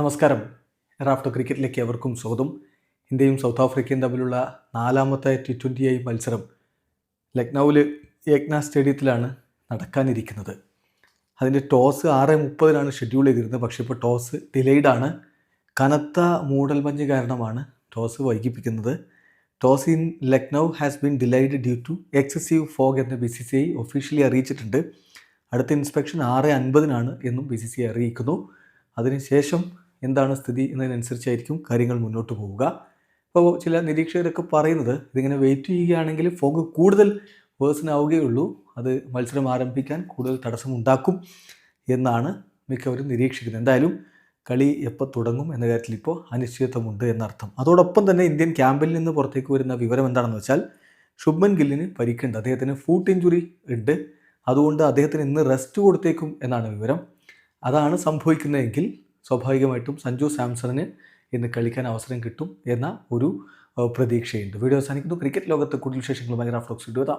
നമസ്കാരം. റാഫ്റ്റോ ക്രിക്കറ്റിലേക്ക് എവർക്കും സ്വാഗതം. ഇന്ത്യയും സൗത്ത് ആഫ്രിക്കയും തമ്മിലുള്ള നാലാമത്തെ ടി ട്വന്റി ഐ മത്സരം ലക്നൗവിൽ ഏക്ന സ്റ്റേഡിയത്തിലാണ് നടക്കാനിരിക്കുന്നത്. അതിന്റെ ടോസ് ആറ് മുപ്പതിനാണ് ഷെഡ്യൂൾ ചെയ്തിരുന്നത്. പക്ഷേ ഇപ്പോൾ ടോസ് ഡിലേയ്ഡ് ആണ് കനത്ത മൂടൽമഞ്ഞ് കാരണമാണ് toss വൈകിപ്പിക്കുന്നത്. Toss in Lucknow has been delayed due to excessive fog എന്ന് B C C I officially അറിയിച്ചിട്ടുണ്ട്. അടുത്ത ഇൻസ്പെക്ഷൻ ആറ് അൻപതിനാണ് എന്നും ബി സി സി ഐ അറിയിക്കുന്നു. അതിനുശേഷം എന്താണ് സ്ഥിതി എന്നതിനനുസരിച്ചായിരിക്കും കാര്യങ്ങൾ മുന്നോട്ട് പോവുക. അപ്പോൾ ചില നിരീക്ഷകരൊക്കെ പറയുന്നത് ഇതിങ്ങനെ വെയിറ്റ് ചെയ്യുകയാണെങ്കിൽ ഫോഗ് കൂടുതൽ വേഴ്സനാവുകയുള്ളൂ അത് മത്സരം ആരംഭിക്കാൻ കൂടുതൽ തടസ്സമുണ്ടാക്കും എന്നാണ് മിക്കവരും നിരീക്ഷിക്കുന്നത്. എന്തായാലും കളി എപ്പോൾ തുടങ്ങും എന്ന കാര്യത്തിൽ ഇപ്പോൾ അനിശ്ചിതത്വമുണ്ട് എന്നർത്ഥം. അതോടൊപ്പം തന്നെ ഇന്ത്യൻ ക്യാമ്പിൽ നിന്ന് പുറത്തേക്ക് വരുന്ന വിവരം എന്താണെന്ന് വെച്ചാൽ ശുഭ്മൻ ഗില്ലിന് പരിക്കുണ്ട്. അദ്ദേഹത്തിന് ഫൂട്ട് ഇഞ്ചുറി ഉണ്ട്. അതുകൊണ്ട് അദ്ദേഹത്തിന് ഇന്ന് റെസ്റ്റ് കൊടുത്തേക്കും എന്നാണ് വിവരം. അതാണ് സംഭവിക്കുന്നതെങ്കിൽ സ്വാഭാവികമായിട്ടും സഞ്ജു സാംസണിന് ഇന്ന് കളിക്കാൻ അവസരം കിട്ടും എന്ന ഒരു പ്രതീക്ഷയുണ്ട്. വീഡിയോ അവസാനിക്കുന്നു. ക്രിക്കറ്റ് ലോകത്ത് കൂടുതൽ വിശേഷങ്ങളുമായി ഫ്ലോക്സ് ഇടുക